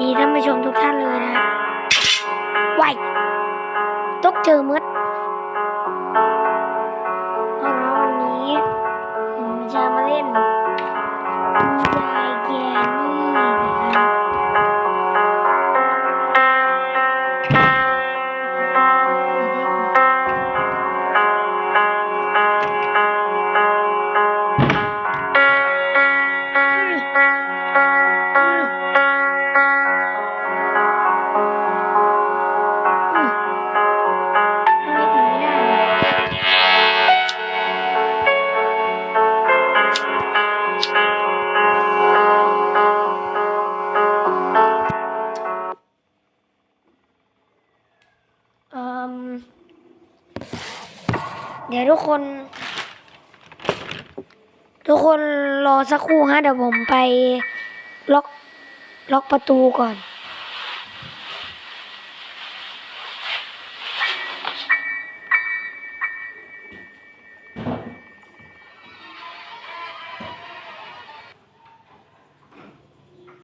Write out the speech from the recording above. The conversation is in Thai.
ดีท่านผู้ชมทุกท่านเลยนะไว้ตกเจอมืด เดี๋ยวทุกคน ทุกคนรอสักครู่ฮะเดี๋ยวผมไปล็อกล็อกประตูก่อน